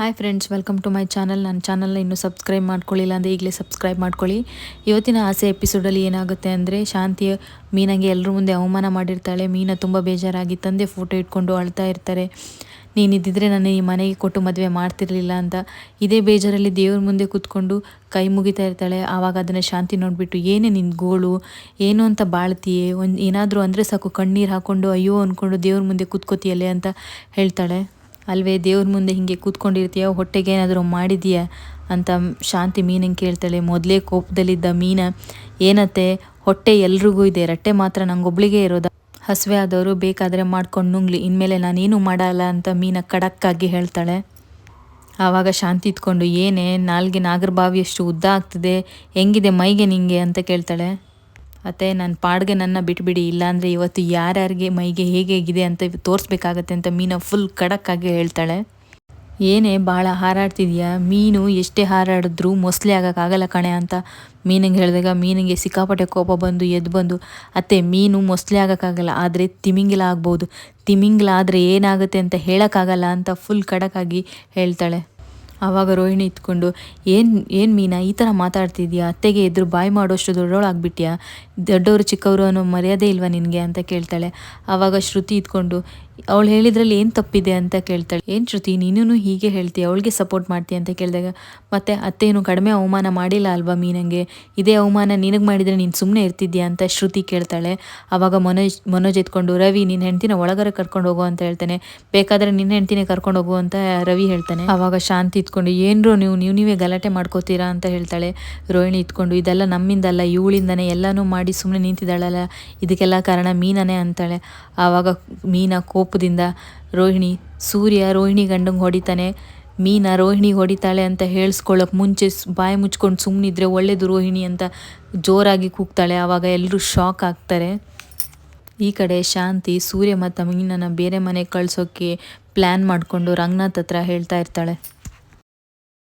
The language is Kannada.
Hi friends welcome to my channel ನನ್ನ ಚಾನಲ್ನ ಇನ್ನೂ ಸಬ್ಸ್ಕ್ರೈಬ್ ಮಾಡ್ಕೊಳ್ಳಿಲ್ಲ ಅಂದರೆ ಈಗಲೇ ಸಬ್ಸ್ಕ್ರೈಬ್ ಮಾಡ್ಕೊಳ್ಳಿ. ಇವತ್ತಿನ ಆಸೆ ಎಪಿಸೋಡಲ್ಲಿ ಏನಾಗುತ್ತೆ ಅಂದರೆ ಶಾಂತಿಯ ಮೀನಾಗೆ ಎಲ್ಲರ ಮುಂದೆ ಅವಮಾನ ಮಾಡಿರ್ತಾಳೆ. ಮೀನ ತುಂಬ ಬೇಜಾರಾಗಿ ತಂದೆ ಫೋಟೋ ಇಟ್ಕೊಂಡು ಅಳ್ತಾ ಇರ್ತಾರೆ. ನೀನಿದ್ದಿದ್ರೆ ನಾನು ಈ ಮನೆಗೆ ಕೊಟ್ಟು ಮದುವೆ ಮಾಡ್ತಿರ್ಲಿಲ್ಲ ಅಂತ. ಇದೇ ಬೇಜಾರಲ್ಲಿ ದೇವ್ರ ಮುಂದೆ ಕೂತ್ಕೊಂಡು ಕೈ ಮುಗಿತಾ ಇರ್ತಾಳೆ. ಆವಾಗ ಅದನ್ನು ಶಾಂತಿ ನೋಡಿಬಿಟ್ಟು, ಏನೇ ನಿನ್ನ ಗೋಳು, ಏನು ಅಂತ ಬಾಳ್ತೀಯೇ? ಒಂದು ಏನಾದರೂ ಅಂದರೆ ಸಾಕು ಕಣ್ಣೀರು ಹಾಕ್ಕೊಂಡು ಅಯ್ಯೋ ಅಂದ್ಕೊಂಡು ದೇವ್ರ ಮುಂದೆ ಕೂತ್ಕೋತೀಯಲ್ಲೇ? ಅಂತ ಹೇಳ್ತಾಳೆ. ಅಲ್ವೇ ದೇವ್ರ ಮುಂದೆ ಹಿಂಗೆ ಕೂತ್ಕೊಂಡಿರ್ತೀಯ? ಹೊಟ್ಟೆಗೆ ಏನಾದರೂ ಮಾಡಿದೀಯಾ ಅಂತ ಶಾಂತಿ ಮೀನಂಗೆ ಕೇಳ್ತಾಳೆ. ಮೊದಲೇ ಕೋಪದಲ್ಲಿದ್ದ ಮೀನ, ಏನತ್ತೆ? ಹೊಟ್ಟೆ ಎಲ್ರಿಗೂ ಇದೆ, ರಟ್ಟೆ ಮಾತ್ರ ನಂಗೊಬ್ಳಿಗೆ ಇರೋದ? ಹಸುವೆ ಆದವರು ಬೇಕಾದರೆ ಮಾಡ್ಕೊಂಡು ನುಂಗ್ಲಿ, ಇನ್ಮೇಲೆ ನಾನೇನು ಮಾಡಲ್ಲ ಅಂತ ಮೀನ ಖಡಕ್ಕಾಗಿ ಹೇಳ್ತಾಳೆ. ಆವಾಗ ಶಾಂತಿ ಇದ್ಕೊಂಡು, ಏನೇ ನಾಲ್ಗೆ ನಾಗರ ಬಾವಿಯಷ್ಟು ಉದ್ದ ಆಗ್ತದೆ, ಹೆಂಗಿದೆ ಮೈಗೆ ನಿಂಗೆ? ಅಂತ ಕೇಳ್ತಾಳೆ. ಅತ್ತೆ ನನ್ನ ಪಾಡ್ಗೆ ನನ್ನ ಬಿಟ್ಬಿಡಿ, ಇಲ್ಲಾಂದರೆ ಇವತ್ತು ಯಾರ್ಯಾರಿಗೆ ಮೈಗೆ ಹೇಗೆ ಹೇಗಿದೆ ಅಂತ ತೋರಿಸ್ಬೇಕಾಗತ್ತೆ ಅಂತ ಮೀನ ಫುಲ್ ಖಡಕ್ಕಾಗಿ ಹೇಳ್ತಾಳೆ. ಏನೇ ಭಾಳ ಹಾರಾಡ್ತಿದ್ಯಾ? ಮೀನು ಎಷ್ಟೇ ಹಾರಾಡಿದ್ರು ಮೊಸಳೆ ಆಗೋಕ್ಕಾಗಲ್ಲ ಕಣೆ ಅಂತ ಮೀನಿಗೆ ಹೇಳಿದಾಗ ಮೀನಿಗೆ ಸಿಕ್ಕಾಪಟ್ಟೆ ಕೋಪ ಬಂದು, ಎದ್ದು ಬಂದು, ಅತ್ತೆ, ಮೀನು ಮೊಸಳೆ ಆಗೋಕ್ಕಾಗಲ್ಲ ಆದರೆ ತಿಮಿಂಗಿಲ ಆಗ್ಬೋದು ತಿಮಿಂಗಿಲ ಆದರೆ ಏನಾಗುತ್ತೆ ಅಂತ ಹೇಳೋಕ್ಕಾಗಲ್ಲ ಅಂತ ಫುಲ್ ಖಡಕ್ಕಾಗಿ ಹೇಳ್ತಾಳೆ. ಆವಾಗ ರೋಹಿಣಿ ಇತ್ಕೊಂಡು, ಏನು ಏನು ಮೀನಾ, ಈ ಥರ ಮಾತಾಡ್ತಿದ್ಯಾ? ಅತ್ತೆಗೆ ಎದುರು ಬಾಯಿ ಮಾಡೋಷ್ಟು ದೊಡ್ಡವಳಾಗ್ಬಿಟ್ಯಾ ದೊಡ್ಡವರು ಚಿಕ್ಕವರು ಅನ್ನೋ ಮರ್ಯಾದೆ ಇಲ್ವಾ ನಿನಗೆ? ಅಂತ ಕೇಳ್ತಾಳೆ. ಆವಾಗ ಶ್ರುತಿ ಇದ್ಕೊಂಡು ಅವಳು ಹೇಳಿದ್ರಲ್ಲಿ ಏನು ತಪ್ಪಿದೆ? ಅಂತ ಕೇಳ್ತಾಳೆ. ಏನು ಶ್ರುತಿ ನೀನು ಹೀಗೆ ಹೇಳ್ತೀಯ? ಅವಳಿಗೆ ಸಪೋರ್ಟ್ ಮಾಡ್ತೀಯ? ಅಂತ ಕೇಳಿದಾಗ, ಮತ್ತೆ ಅತ್ತೇನು ಕಡಿಮೆ ಅವಮಾನ ಮಾಡಿಲ್ಲ ಅಲ್ವಾ ಮೀನಂಗೆ? ಇದೇ ಅವಮಾನ ನಿನಗೆ ಮಾಡಿದರೆ ನೀನು ಸುಮ್ಮನೆ ಇರ್ತಿದ್ಯಾ? ಅಂತ ಶ್ರುತಿ ಕೇಳ್ತಾಳೆ. ಆವಾಗ ಮನೋಜ್ ಮನೋಜ್ ಎತ್ಕೊಂಡು ರವಿ ನಿನ್ನ ಹೆಂಡ್ತಿನ ಒಳಗಡೆ ಕರ್ಕೊಂಡು ಹೋಗು ಅಂತ ಹೇಳ್ತಾನೆ. ಬೇಕಾದರೆ ನಿನ್ನ ಹೆಂಡ್ತಿನೇ ಕರ್ಕೊಂಡು ಹೋಗು ಅಂತ ರವಿ ಹೇಳ್ತಾನೆ. ಆವಾಗ ಶಾಂತಿ ಇತ್ಕೊಂಡು ಏನರೋ ನೀವು ನೀವು ನೀವೇ ಗಲಾಟೆ ಮಾಡ್ಕೋತೀರಾ? ಅಂತ ಹೇಳ್ತಾಳೆ ರೋಹಿಣಿ ಇತ್ಕೊಂಡು ಇದೆಲ್ಲ ನಮ್ಮಿಂದಲ್ಲ, ಇವಳಿಂದನೇ ಎಲ್ಲನೂ ಮಾಡಿ ಸುಮ್ಮನೆ ನಿಂತಿದ್ದಾಳಲ್ಲ, ಇದಕ್ಕೆಲ್ಲ ಕಾರಣ ಮೀನನೇ, ಅಂತಾಳೆ. ಆವಾಗ ಮೀನ ಕೋಪದಿಂದ, ರೋಹಿಣಿ, ಸೂರ್ಯ ರೋಹಿಣಿ ಗಂಡಂಗೆ ಹೊಡಿತಾನೆ, ಮೀನ ರೋಹಿಣಿ ಹೊಡಿತಾಳೆ ಅಂತ ಹೇಳಿಸ್ಕೊಳ್ಳೋಕೆ ಮುಂಚೆ ಬಾಯಿ ಮುಚ್ಕೊಂಡು ಸುಮ್ಮನಿದ್ರೆ ಒಳ್ಳೇದು ರೋಹಿಣಿ, ಅಂತ ಜೋರಾಗಿ ಕೂಗ್ತಾಳೆ. ಆವಾಗ ಎಲ್ಲರೂ ಶಾಕ್ ಆಗ್ತಾರೆ. ಈ ಕಡೆ ಶಾಂತಿ, ಸೂರ್ಯ ಮತ್ತು ಮೀನನ್ನು ಬೇರೆ ಮನೆಗೆ ಕಳಿಸೋಕ್ಕೆ ಪ್ಲ್ಯಾನ್ ಮಾಡಿಕೊಂಡು ರಂಗನಾಥ್ ಹತ್ರ ಹೇಳ್ತಾ ಇರ್ತಾಳೆ.